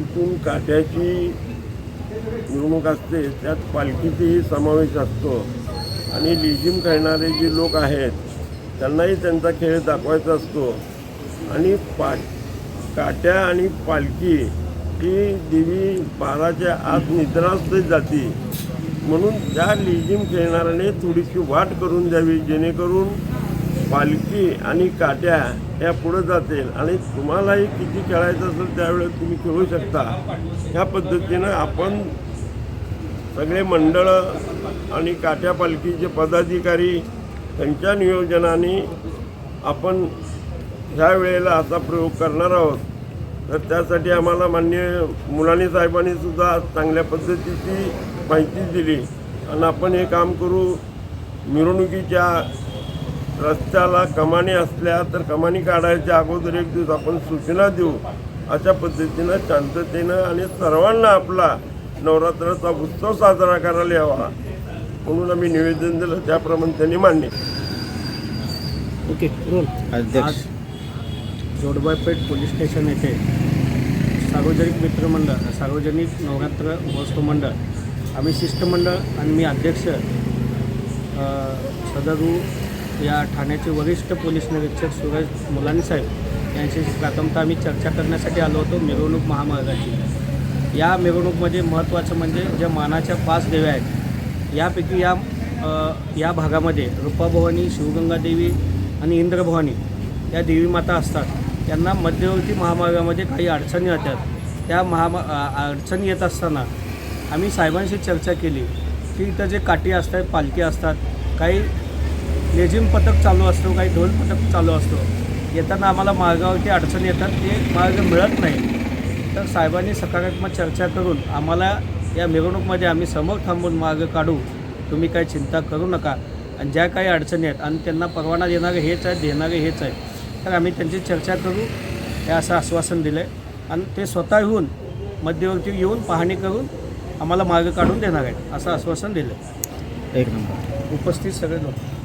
तिथून काट्याची निवडणूक असते त्यात पालखीचाही समावेश असतो. आणि लिजिम खेळणारे जे लोक आहेत त्यांनाही त्यांचा खेळ दाखवायचा असतो. आणि पा काट्या आणि पालखी ही देवी बाराच्या आत निद्रास्त जाते. म्हणून त्या लिजिम खेळणाऱ्याने थोडीशी वाट करून द्यावी जेणेकरून पालखी आणि काट्या ह्या पुढं जातील आणि तुम्हालाही किती खेळायचं असेल त्यावेळेस तुम्ही खेळू शकता. ह्या पद्धतीनं आपण सगळे मंडळं आणि काट्या पालखीचे पदाधिकारी त्यांच्या नियोजनाने आपण ह्या वेळेला असा प्रयोग करणार आहोत. तर त्यासाठी आम्हाला मान्य मुलानी साहेबांनी सुद्धा चांगल्या पद्धतीची माहिती दिली. आणि आपण हे काम करू मिरवणुकीच्या रस्त्याला कमानी असल्या तर कमानी काढायच्या अगोदर एक दिवस आपण सूचना देऊ. अशा पद्धतीनं शांततेनं आणि सर्वांना आपला नवरात्राचा उत्सव साजरा करायला यावा. म्हणून आम्ही निवेदन दिलं. त्याप्रमाणे त्यांनी मान्य. Okay roll. अध्यक्ष. जोडबापेठ पोलीस स्टेशन येथे सार्वजनिक मित्रमंडळ सार्वजनिक नवरात्र महोत्सव मंडळ आम्ही शिष्टमंडळ आणि मी अध्यक्ष सदरू या ठाण्याचे वरिष्ठ पोलीस निरीक्षक सुरेश मुलानी साहेब यांच्याशी प्रथमतः आम्ही चर्चा करण्यासाठी आलो होतो मिरवणूक महामार्गाची. या मिरवणूकमध्ये महत्त्वाचं म्हणजे ज्या मानाच्या पाच देव्या आहेत यापैकी या या भागामध्ये रूपाभवानी शिवगंगादेवी आणि इंद्रभवानी या देवी माता असतात. त्यांना मध्यवर्ती महामार्गामध्ये काही अडचणी येतात. त्या महामा अडचणी येत असताना आम्ही साहेबांशी चर्चा केली की इथं जे काठी असतात पालखी असतात काही लेझिम पथक चालू असतो काही ढोल पथक चालू असतो. येताना आम्हाला मार्गावरती अडचणी येतात ते मार्ग मिळत नाही. तर साहेबांनी सकारात्मक चर्चा करून आम्हाला या मिरवणूकमध्ये आम्ही समोर थांबून मार्ग काढू. तुम्ही काही चिंता करू नका. आणि ज्या काही अडचणी आहेत आणि त्यांना परवाना देणारे हेच आहेत देणारे हेच आहेत तर आम्ही त्यांची चर्चा करू. हे असं आश्वासन दिलं आहे आणि ते स्वतः येऊन मध्यवर्ती येऊन पाहणी करून आम्हाला मार्ग काढून देणार आहेत असं आश्वासन दिलं एक नंबर. उपस्थित सगळे लोक